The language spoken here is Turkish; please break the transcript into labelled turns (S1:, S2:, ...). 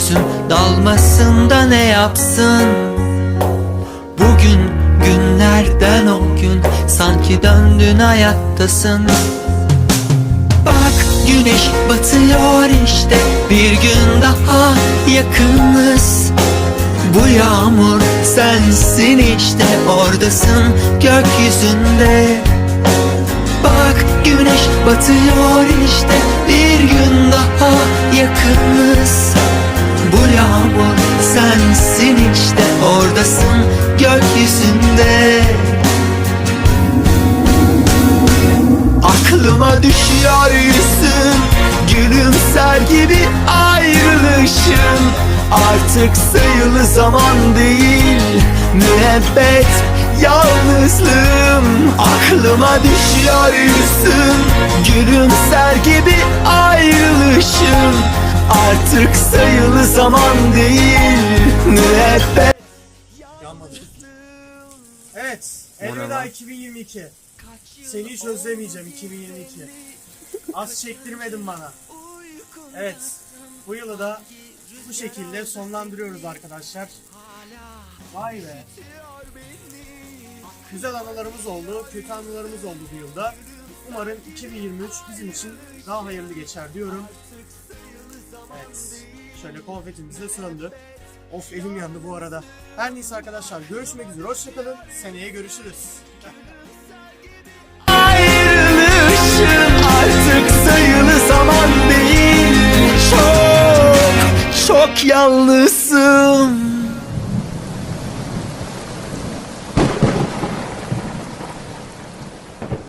S1: gözüm Dalmasında ne yapsın? Bugün günlerden o gün Sanki döndün hayattasın. Bak güneş batıyor işte Bir gün daha yakınız. Bu yağmur sensin işte Oradasın gökyüzünde. Bak güneş batıyor işte gökyüzünde Aklıma düşüyor yüzün Gülümser gibi ayrılışın. Artık sayılı zaman değil Müebbet yalnızlığım. Aklıma düşüyor yüzün Gülümser gibi ayrılışın. Artık sayılı zaman değil Müebbet
S2: Yanmadı. Evet. Elveda 2022. Seni hiç özlemeyeceğim 2022. Az çektirmedin bana. Evet. Bu yılı da bu şekilde sonlandırıyoruz arkadaşlar. Vay be. Güzel anılarımız oldu, kötü anılarımız oldu bu yılda. Umarım 2023 bizim için daha hayırlı geçer diyorum. Evet. Şöyle konfetimiz de söndü. Of elim yandı bu arada. Her neyse arkadaşlar görüşmek üzere. Hoşçakalın. Seneye görüşürüz.
S1: ayrılışın artık sayılı zaman değil Çok çok yalnız